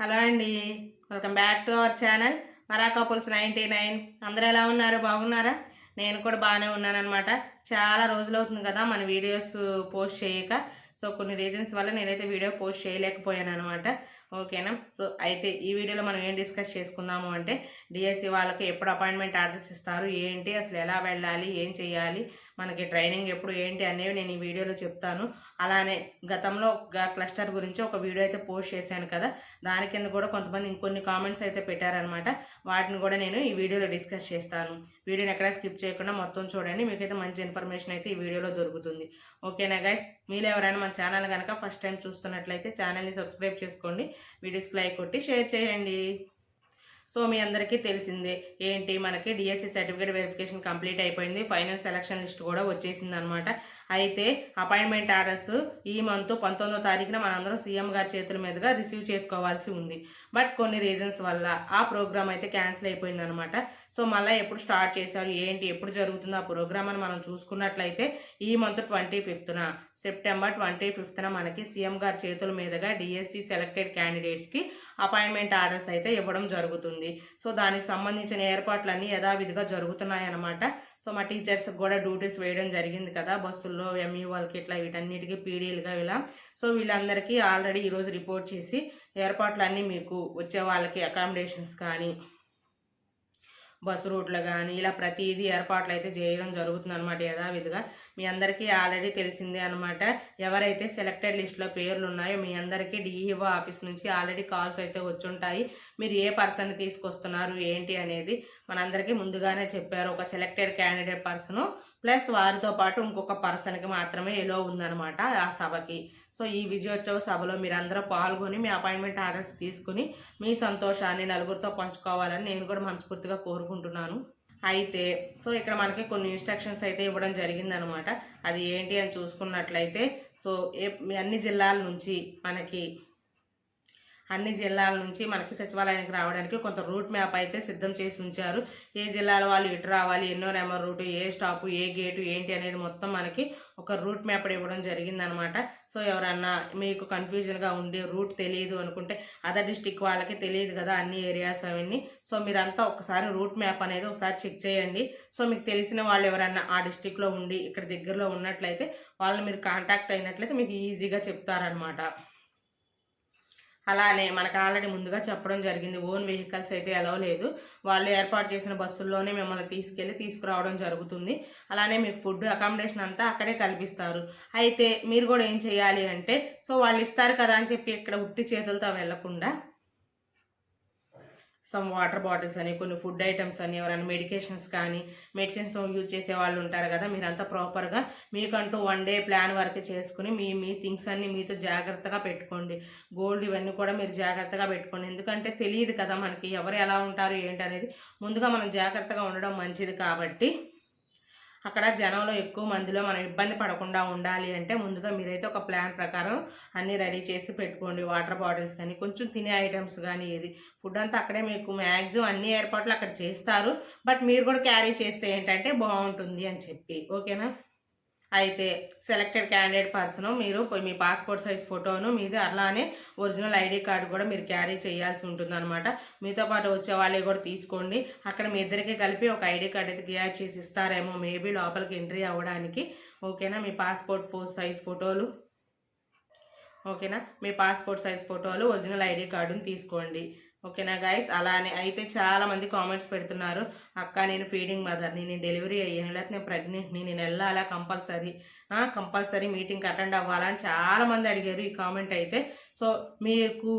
Hello అండి. Welcome back to our channel Mara couples ninety nine. అందరూ ఎలా ఉన్నారు? బాగున్నారా? నేను కూడా బాగానే ఉన్నానమాట చాలా రోజులు అవుతుంది కదా మన వీడియోస్ పోస్ట్ చేయక. సో కొన్ని రీజన్స్ వల్ల నేనైతే వీడియో పోస్ట్ చేయలేకపోయాను అనమాట ఓకేనా? సో అయితే ఈ వీడియోలో మనం ఏం డిస్కస్ చేసుకుందాము అంటే డిఎస్సి వాళ్ళకి ఎప్పుడు అపాయింట్మెంట్ ఆర్డర్స్ ఇస్తారు ఏంటి అసలు ఎలా వెళ్ళాలి ఏం చేయాలి మనకి ట్రైనింగ్ ఎప్పుడు ఏంటి అనేవి నేను ఈ వీడియోలో చెప్తాను. అలానే గతంలో క్లస్టర్ గురించి ఒక వీడియో అయితే పోస్ట్ చేశాను కదా దాని కింద కూడా కొంతమంది ఇంకొన్ని కామెంట్స్ అయితే పెట్టారనమాట వాటిని కూడా నేను ఈ వీడియోలో డిస్కస్ చేస్తాను. వీడియోని ఎక్కడ స్కిప్ చేయకుండా మొత్తం చూడండి మీకైతే మంచి ఇన్ఫర్మేషన్ అయితే ఈ వీడియోలో దొరుకుతుంది. ఓకేనా గైస్ మీరు ఎవరైనా మన ఛానల్ కనుక ఫస్ట్ టైం చూస్తున్నట్లయితే ఛానల్ని సబ్స్క్రైబ్ చేసుకోండి. వీడియోస్కి లైక్ కొట్టి షేర్ చేయండి. సో మీ అందరికీ తెలిసిందే ఏంటి మనకి డిఎస్సి సర్టిఫికేట్ వెరిఫికేషన్ కంప్లీట్ అయిపోయింది ఫైనల్ సెలక్షన్ లిస్ట్ కూడా వచ్చేసింది అనమాట అయితే అపాయింట్మెంట్ ఆర్డర్స్ ఈ మంత్ పంతొమ్మిదో తారీఖున మనందరం సీఎం గారి చేతుల మీదుగా రిసీవ్ చేసుకోవాల్సి ఉంది. బట్ కొన్ని రీజన్స్ వల్ల ఆ ప్రోగ్రామ్ అయితే క్యాన్సిల్ అయిపోయింది అనమాట సో మళ్ళీ ఎప్పుడు స్టార్ట్ చేశారు ఏంటి ఎప్పుడు జరుగుతుందో ఆ ప్రోగ్రామ్ అని మనం చూసుకున్నట్లయితే ఈ మంత్ ట్వంటీ ఫిఫ్త్న సెప్టెంబర్ ట్వంటీ ఫిఫ్త్న మనకి సీఎం గారి చేతుల మీదుగా డిఎస్సి సెలెక్టెడ్ క్యాండిడేట్స్కి అపాయింట్మెంట్ ఆర్డర్స్ అయితే ఇవ్వడం జరుగుతుంది. సో దానికి సంబంధించిన ఏర్పాట్లన్నీ యథావిధిగా జరుగుతున్నాయన్నమాట. సో మా టీచర్స్కి కూడా డ్యూటీస్ వేయడం జరిగింది కదా బస్సుల్లో ఎంఈ వాళ్ళకి ఇట్లా వీటన్నిటికీ పీడీలుగా ఇలా. సో వీళ్ళందరికీ ఆల్రెడీ ఈరోజు రిపోర్ట్ చేసి ఏర్పాట్లన్నీ మీకు వచ్చే వాళ్ళకి అకామిడేషన్స్ కానీ బస్సు రూట్లు కానీ ఇలా ప్రతిదీ ఏర్పాట్లు అయితే చేయడం జరుగుతుంది అనమాట యథావిధిగా. మీ అందరికీ ఆల్రెడీ తెలిసిందే అనమాట. ఎవరైతే సెలెక్టెడ్ లిస్ట్లో పేర్లు ఉన్నాయో మీ అందరికీ డిఈఓ ఆఫీస్ నుంచి ఆల్రెడీ కాల్స్ అయితే వచ్చుంటాయి. మీరు ఏ పర్సన్ తీసుకొస్తున్నారు ఏంటి అనేది మనందరికీ ముందుగానే చెప్పారు. ఒక సెలెక్టెడ్ క్యాండిడేట్ పర్సను ప్లస్ వారితో పాటు ఇంకొక పర్సన్కి మాత్రమే ఎలో ఉందన్నమాట ఆ సభకి. సో ఈ విజయోత్సవ సభలో మీరందరూ పాల్గొని మీ అపాయింట్మెంట్ ఆర్డర్స్ తీసుకుని మీ సంతోషాన్ని నలుగురితో పంచుకోవాలని నేను కూడా మనస్ఫూర్తిగా కోరుకుంటున్నాను. అయితే సో ఇక్కడ మనకి కొన్ని ఇన్స్ట్రక్షన్స్ అయితే ఇవ్వడం జరిగిందనమాట అది ఏంటి అని చూసుకున్నట్లయితే సో ఏ అన్ని జిల్లాల నుంచి మనకి అన్ని జిల్లాల నుంచి మనకి సచివాలయానికి రావడానికి కొంత రూట్ మ్యాప్ అయితే సిద్ధం చేసి ఉంచారు. ఏ జిల్లాల వాళ్ళు ఇటు రావాలి ఎన్నో నెంబర్ రూటు ఏ స్టాపు ఏ గేటు ఏంటి అనేది మొత్తం మనకి ఒక రూట్ మ్యాప్ ఇవ్వడం జరిగిందనమాట. సో ఎవరన్నా మీకు కన్ఫ్యూజన్గా ఉండి రూట్ తెలియదు అనుకుంటే అదర్ డిస్టిక్ వాళ్ళకి తెలియదు కదా అన్ని ఏరియాస్ అవన్నీ. సో మీరంతా ఒకసారి రూట్ మ్యాప్ అనేది ఒకసారి చెక్ చేయండి. సో మీకు తెలిసిన వాళ్ళు ఎవరన్నా ఆ డిస్టిక్లో ఉండి ఇక్కడ దగ్గరలో ఉన్నట్లయితే వాళ్ళని మీరు కాంటాక్ట్ అయినట్లయితే మీకు ఈజీగా చెప్తారనమాట. అలానే మనకు ఆల్రెడీ ముందుగా చెప్పడం జరిగింది. ఓన్ వెహికల్స్ అయితే ఎలా లేదు. వాళ్ళు ఏర్పాటు చేసిన బస్సుల్లోనే మిమ్మల్ని తీసుకెళ్ళి తీసుకురావడం జరుగుతుంది. అలానే మీకు ఫుడ్ అకామిడేషన్ అంతా అక్కడే కల్పిస్తారు. అయితే మీరు కూడా ఏం చేయాలి అంటే సో వాళ్ళు ఇస్తారు కదా అని చెప్పి ఇక్కడ ఉట్టి చేతులతో వెళ్ళకుండా సమ్ వాటర్ బాటిల్స్ అని కొన్ని ఫుడ్ ఐటమ్స్ అని ఎవరైనా మెడికేషన్స్ కానీ మెడిసిన్స్ యూజ్ చేసే వాళ్ళు ఉంటారు కదా మీరంతా ప్రాపర్గా మీకంటూ వన్ డే ప్లాన్ వర్క్ చేసుకుని మీ మీ థింగ్స్ అన్ని మీతో జాగ్రత్తగా పెట్టుకోండి. గోల్డ్ ఇవన్నీ కూడా మీరు జాగ్రత్తగా పెట్టుకోండి. ఎందుకంటే తెలియదు కదా మనకి ఎవరు ఎలా ఉంటారు ఏంటి అనేది ముందుగా మనం జాగ్రత్తగా ఉండడం మంచిది కాబట్టి అక్కడ జనంలో ఎక్కువ మందిలో మనం ఇబ్బంది పడకుండా ఉండాలి అంటే ముందుగా మీరైతే ఒక ప్లాన్ ప్రకారం అన్నీ రెడీ చేసి పెట్టుకోండి. వాటర్ బాటిల్స్ కానీ కొంచెం తినే ఐటమ్స్ కానీ ఏది. ఫుడ్ అంతా అక్కడే మీకు మ్యాక్సిమం అన్ని ఏర్పాట్లు అక్కడ చేస్తారు. బట్ మీరు కూడా క్యారీ చేస్తే ఏంటంటే బాగుంటుంది అని చెప్పి. ఓకేనా? అయితే సెలెక్టెడ్ క్యాండిడేట్ పర్సన్ మీరు మీ పాస్పోర్ట్ సైజ్ ఫోటోను మీది అలానే ఒరిజినల్ ఐడి కార్డు కూడా మీరు క్యారీ చేయాల్సి ఉంటుంది అనమాట మీతో పాటు వచ్చే వాళ్ళే కూడా తీసుకోండి. అక్కడ మీ ఇద్దరికి కలిపి ఒక ఐడి కార్డు అయితే క్రియేట్ చేసి ఇస్తారేమో మేబీ లోపలికి ఎంట్రీ అవ్వడానికి. ఓకేనా? మీ పాస్పోర్ట్ ఫో సైజ్ ఫోటోలు ఓకేనా? మీ పాస్పోర్ట్ సైజ్ ఫోటోలు ఒరిజినల్ ఐడి కార్డుని తీసుకోండి. ఓకేనా గైస్ అలానే అయితే చాలా మంది కామెంట్స్ పెడుతున్నారు. అక్క నేను ఫీడింగ్ మదర్ని నేను డెలివరీ అయ్యాను. లేకపోతే నేను ప్రెగ్నెంట్ని నేను వెళ్ళాలా కంపల్సరీ కంపల్సరీ మీటింగ్కి అటెండ్ అవ్వాలని చాలామంది అడిగారు ఈ కామెంట్ అయితే. సో మీకు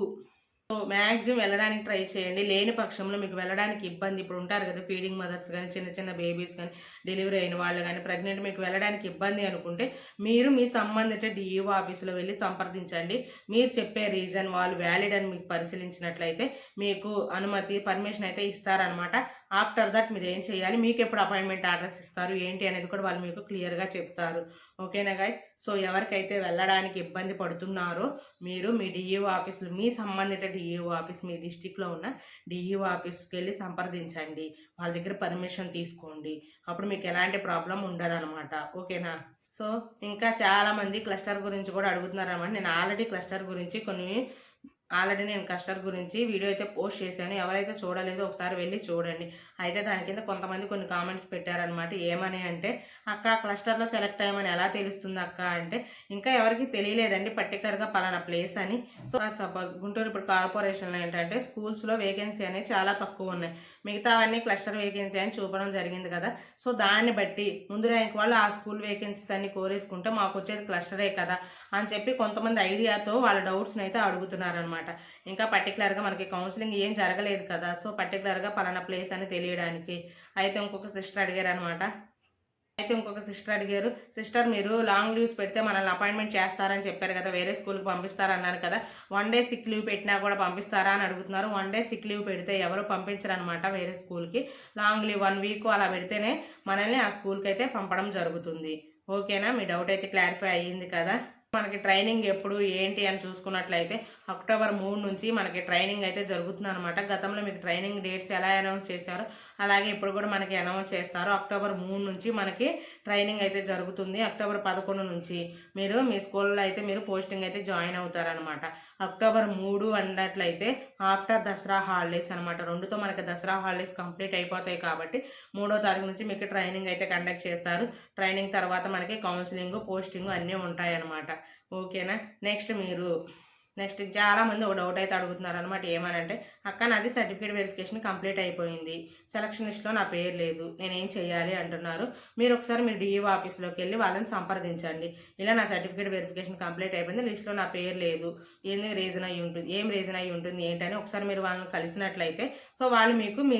మ్యాక్సిమం వెళ్ళడానికి ట్రై చేయండి. లేని పక్షంలో మీకు వెళ్ళడానికి ఇబ్బంది. ఇప్పుడు ఉంటారు కదా ఫీడింగ్ మదర్స్ కానీ చిన్న చిన్న బేబీస్ కానీ డెలివరీ అయిన వాళ్ళు కానీ ప్రెగ్నెంట్ మీకు వెళ్ళడానికి ఇబ్బంది అనుకుంటే మీరు మీ సంబంధిత డిఈఓ ఆఫీసులో వెళ్ళి సంప్రదించండి. మీరు చెప్పే రీజన్ వాళ్ళు వ్యాలిడ్ అని మీకు పరిశీలించినట్లయితే మీకు అనుమతి పర్మిషన్ అయితే ఇస్తారనమాట ఆఫ్టర్ దట్ మీరు ఏం చేయాలి? మీకు ఎప్పుడు అపాయింట్మెంట్ అడ్రస్ ఇస్తారు? ఏంటి అనేది కూడా వాళ్ళు మీకు క్లియర్గా చెప్తారు. ఓకేనా గైస్ సో ఎవరికైతే వెళ్ళడానికి ఇబ్బంది పడుతున్నారో మీరు మీ డిఈఓ ఆఫీసులు మీ సంబంధిత డిఈఓ ఆఫీస్ మీ డిస్టిక్లో ఉన్న డిఈఓ ఆఫీస్కి వెళ్ళి సంప్రదించండి. వాళ్ళ దగ్గర పర్మిషన్ తీసుకోండి. అప్పుడు మీకు ఎలాంటి ప్రాబ్లం ఉండదన్నమాట. ఓకేనా? సో ఇంకా చాలామంది క్లస్టర్ గురించి కూడా అడుగుతున్నారు నేను ఆల్రెడీ క్లస్టర్ గురించి కొన్ని ఆల్రెడీ నేను క్లస్టర్ గురించి వీడియో అయితే పోస్ట్ చేశాను. ఎవరైతే చూడలేదో ఒకసారి వెళ్ళి చూడండి. అయితే దాని కింద కొంతమంది కొన్ని కామెంట్స్ పెట్టారనమాట ఏమని అంటే అక్క క్లస్టర్లో సెలెక్ట్ అయ్యమని ఎలా తెలుస్తుంది అక్క? అంటే ఇంకా ఎవరికి తెలియలేదండి పర్టికులర్గా పలానా ప్లేస్ అని. సో సపోజ్ గుంటూరు ఇప్పుడు కార్పొరేషన్లో ఏంటంటే స్కూల్స్లో వేకెన్సీ అనేది చాలా తక్కువ ఉన్నాయి. మిగతా అవన్నీ క్లస్టర్ వేకెన్సీ అని చూపడం జరిగింది కదా. సో దాన్ని బట్టి ముందు ర్యాంక్ వాళ్ళు ఆ స్కూల్ వేకెన్సీస్ అన్ని కోరేసుకుంటే మాకు వచ్చేది క్లస్టరే కదా అని చెప్పి కొంతమంది ఐడియాతో వాళ్ళ డౌట్స్ని అయితే అడుగుతున్నారనమాట ఇంకా పర్టికులర్గా మనకి కౌన్సిలింగ్ ఏం జరగలేదు కదా సో పర్టికులర్గా పలానా ప్లేస్ అని తెలియడానికి. అయితే ఇంకొక సిస్టర్ అడిగారు అనమాట అయితే ఇంకొక సిస్టర్ అడిగారు సిస్టర్ మీరు లాంగ్ లీవ్స్ పెడితే మనల్ని అపాయింట్మెంట్ చేస్తారని చెప్పారు కదా వేరే స్కూల్కి పంపిస్తారన్నారు కదా వన్ డే సిక్ లీవ్ పెట్టినా కూడా పంపిస్తారా అని అడుగుతున్నారు. వన్ డే సిక్ లీవ్ పెడితే ఎవరు పంపించరు అనమాట వేరే స్కూల్కి లాంగ్ లీవ్ వన్ వీక్ అలా పెడితేనే మనల్ని ఆ స్కూల్కి అయితే పంపడం జరుగుతుంది. ఓకేనా మీ డౌట్ అయితే క్లారిఫై అయ్యింది కదా? మనకి ట్రైనింగ్ ఎప్పుడు ఏంటి అని చూసుకున్నట్లయితే అక్టోబర్ మూడు నుంచి మనకి ట్రైనింగ్ అయితే జరుగుతుంది అనమాట గతంలో మీకు ట్రైనింగ్ డేట్స్ ఎలా అనౌన్స్ చేశారో అలాగే ఇప్పుడు కూడా మనకి అనౌన్స్ చేస్తారు. అక్టోబర్ మూడు నుంచి మనకి ట్రైనింగ్ అయితే జరుగుతుంది. అక్టోబర్ పదకొండు నుంచి మీరు మీ స్కూల్లో అయితే మీరు పోస్టింగ్ అయితే జాయిన్ అవుతారనమాట అక్టోబర్ మూడు అన్నట్లయితే ఆఫ్టర్ దసరా హాలిడేస్ అనమాట రెండుతో మనకి దసరా హాలిడేస్ కంప్లీట్ అయిపోతాయి కాబట్టి మూడో తారీఖు నుంచి మీకు ట్రైనింగ్ అయితే కండక్ట్ చేస్తారు. ట్రైనింగ్ తర్వాత మనకి కౌన్సిలింగ్ పోస్టింగ్ అన్నీ ఉంటాయన్నమాట. ఓకేనా? నెక్స్ట్ మీరు నెక్స్ట్ చాలా మంది ఒక డౌట్ అయితే అడుగుతున్నారు అనమాట ఏమనంటే అక్క నాది సర్టిఫికేట్ వెరిఫికేషన్ కంప్లీట్ అయిపోయింది. సెలక్షన్ లిస్ట్లో నా పేరు లేదు. నేనేం చేయాలి అంటున్నారు. మీరు ఒకసారి మీరు డిఈఓ ఆఫీస్లోకి వెళ్ళి వాళ్ళని సంప్రదించండి. ఇలా నా సర్టిఫికేట్ వెరిఫికేషన్ కంప్లీట్ అయిపోయింది. లిస్ట్లో నా పేరు లేదు. ఏంది రీజన్ అయి ఉంటుంది ఏం రీజన్ అయి ఉంటుంది? ఏంటని ఒకసారి మీరు వాళ్ళని కలిసినట్లయితే సో వాళ్ళు మీకు మీ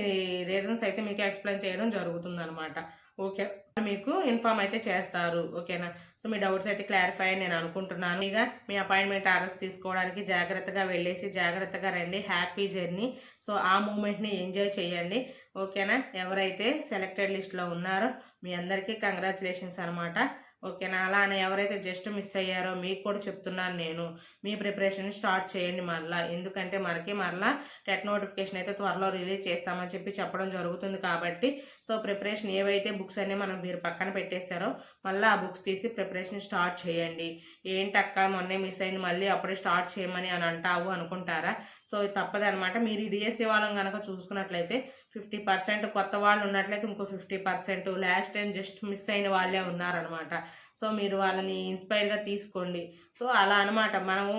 రీజన్స్ అయితే మీకు ఎక్స్ప్లెయిన్ చేయడం జరుగుతుంది అనమాట ఓకే. మీకు ఇన్ఫామ్ అయితే చేస్తారు. ఓకేనా? సో మీ డౌట్స్ అయితే క్లారిఫై అని నేను అనుకుంటున్నాను. ఇక మీ అపాయింట్మెంట్ ఆర్డర్స్ తీసుకోవడానికి జాగ్రత్తగా వెళ్ళేసి జాగ్రత్తగా రండి. Happy journey. సో ఆ మూమెంట్ని ఎంజాయ్ చేయండి. ఓకేనా? ఎవరైతే సెలెక్టెడ్ లిస్ట్లో ఉన్నారో మీ అందరికీ కంగ్రాచులేషన్స్ అనమాట ఓకేనా? అలా అని ఎవరైతే జస్ట్ మిస్ అయ్యారో మీకు కూడా చెప్తున్నాను నేను. మీ ప్రిపరేషన్ స్టార్ట్ చేయండి మరలా. ఎందుకంటే మనకి మరలా టెట్ నోటిఫికేషన్ అయితే త్వరలో రిలీజ్ చేస్తామని చెప్పి చెప్పడం జరుగుతుంది కాబట్టి సో ప్రిపరేషన్ ఏవైతే బుక్స్ అనే మనం మీరు పక్కన పెట్టేశారో మళ్ళీ ఆ బుక్స్ తీసి ప్రిపరేషన్ స్టార్ట్ చేయండి. ఏంటక్క మొన్నే మిస్ అయింది మళ్ళీ అప్పుడే స్టార్ట్ చేయమని అని అంటావు అనుకుంటారా? సో తప్పదనమాట మీరు ఈ డిఎస్సి వాళ్ళని కనుక చూసుకున్నట్లయితే ఫిఫ్టీ పర్సెంట్ కొత్త వాళ్ళు ఉన్నట్లయితే ఇంకో fifty percent last time just miss అయిన వాళ్ళే ఉన్నారనమాట సో మీరు వాళ్ళని ఇన్స్పైర్గా తీసుకోండి. సో అలా అనమాట మనము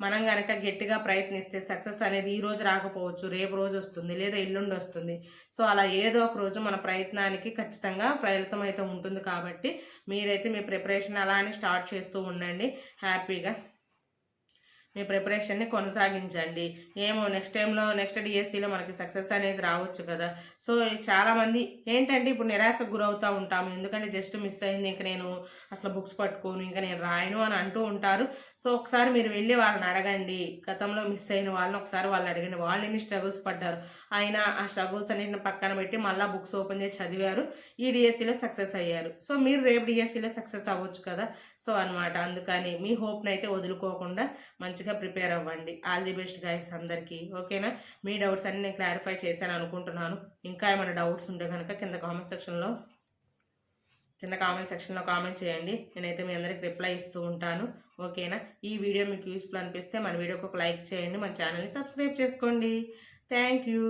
మనం కనుక గట్టిగా ప్రయత్నిస్తే సక్సెస్ అనేది ఈ రోజు రాకపోవచ్చు రేపు రోజు వస్తుంది లేదా ఎల్లుండి వస్తుంది. సో అలా ఏదో ఒక రోజు మన ప్రయత్నానికి ఖచ్చితంగా ఫలితం అయితే ఉంటుంది కాబట్టి మీరైతే మీ ప్రిపరేషన్ అలానే స్టార్ట్ చేస్తూ ఉండండి. హ్యాపీగా. మీ ప్రిపరేషన్ని కొనసాగించండి. ఏమో నెక్స్ట్ టైంలో నెక్స్ట్ డిఎస్సిలో మనకి సక్సెస్ అనేది రావచ్చు కదా. సో చాలామంది ఏంటంటే ఇప్పుడు నిరాశకు గురవుతూ ఉంటాము. ఎందుకంటే జస్ట్ మిస్ అయింది ఇంకా నేను అసలు బుక్స్ పట్టుకోను ఇంకా నేను రాయను అని అంటూ ఉంటారు. సో ఒకసారి మీరు వెళ్ళి వాళ్ళని అడగండి. గతంలో మిస్ అయిన వాళ్ళని ఒకసారి వాళ్ళని అడగండి. వాళ్ళు ఎన్ని స్ట్రగుల్స్ పడ్డారు? అయినా ఆ స్ట్రగుల్స్ అన్నింటిని పక్కన పెట్టి మళ్ళీ బుక్స్ ఓపెన్ చేసి చదివారు. ఈ డిఎస్సిలో సక్సెస్ అయ్యారు. సో మీరు రేపు డిఎస్సిలో సక్సెస్ అవ్వచ్చు కదా. సో అనమాట అందుకని మీ హోప్ని అయితే వదులుకోకుండా మంచి మంచిగా ప్రిపేర్ అవ్వండి. ఆల్ ది బెస్ట్ గైస్ అందరికీ. ఓకేనా మీ డౌట్స్ అన్ని నేను క్లారిఫై చేశాను అనుకుంటున్నాను. ఇంకా ఏమైనా డౌట్స్ ఉంటే కనుక కింద కామెంట్ సెక్షన్లో కింద కామెంట్ సెక్షన్లో కామెంట్ చేయండి. నేనైతే మీ అందరికి రిప్లై ఇస్తూ ఉంటాను. ఓకేనా ఈ వీడియో మీకు యూస్ఫుల్ అనిపిస్తే మన వీడియోకి ఒక లైక్ చేయండి. మన ఛానల్ని సబ్స్క్రైబ్ చేసుకోండి. Thank you